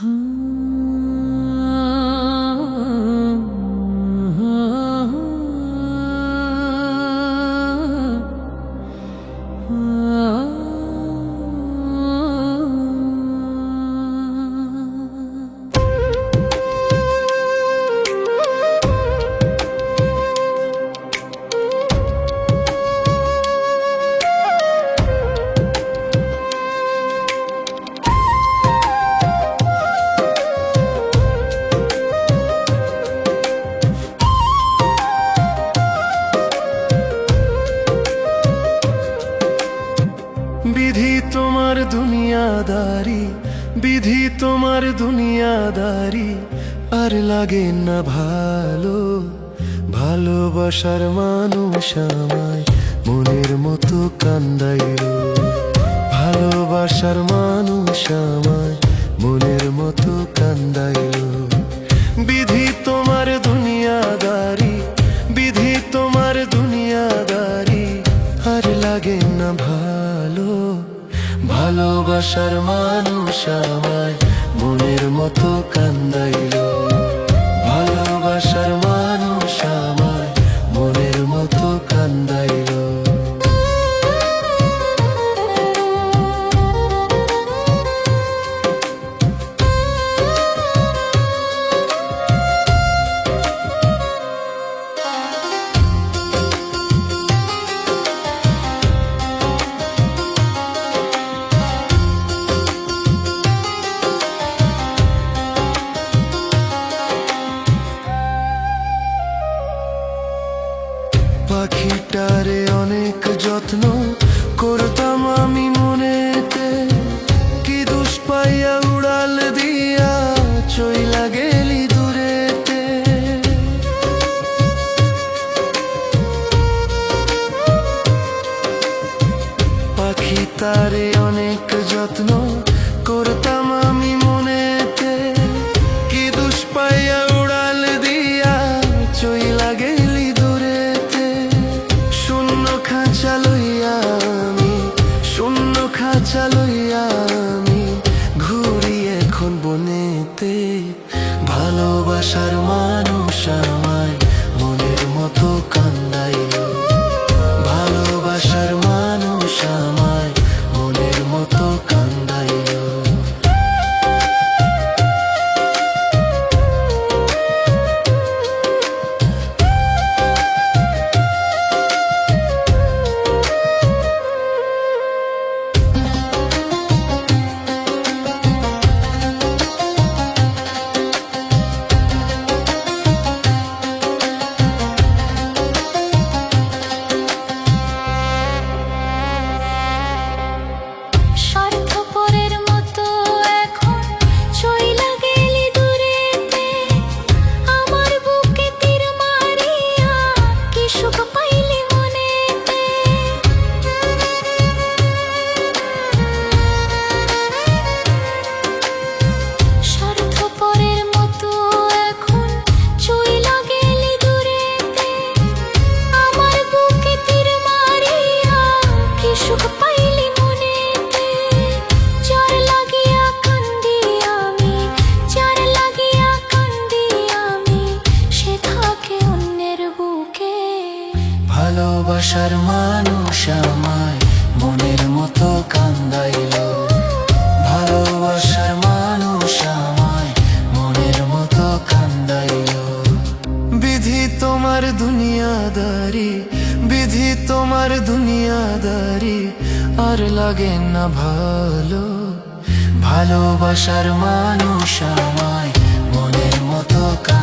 বিধি দুনিয়াদারি, বিধি তোমার দুনিয়াদারি, আর লাগে না ভালো, ভালোবাসার মানুষ আমায়, মনের মতো কান্দাইল ভালোবাসার মানুষ আমায়। ভালোবাসার মানুষ আমায় মনের মতো কান্দাইল। ভালোবাসার মানুষ আমায় মনের মতো কান্দাইল। পাখিটারে অনেক যত্ন করতাম আমি মনেতে। কি দুষ পাইয়া উড়াল দিয়া চইলা গেলি দূরেতে। পাখি তারে অনেক যত্ন করতাম আমি খাঁচা লইয়া আমি ঘুরি এখন বনেতে। ভালোবাসার মানুষ আমায় মনের মতো কি ভালোবাসার মানুষ আমায় মনের মতো কান্দাইল। ভালোবাসার মানুষ আমায় মনের মতো কান্দাইল। বিধি তোমার দুনিয়াদারি, বিধি তোমার দুনিয়াদারি, আর লাগে না ভালো। ভালোবাসার মানুষ আমায় মনের মতো কান্দাইল।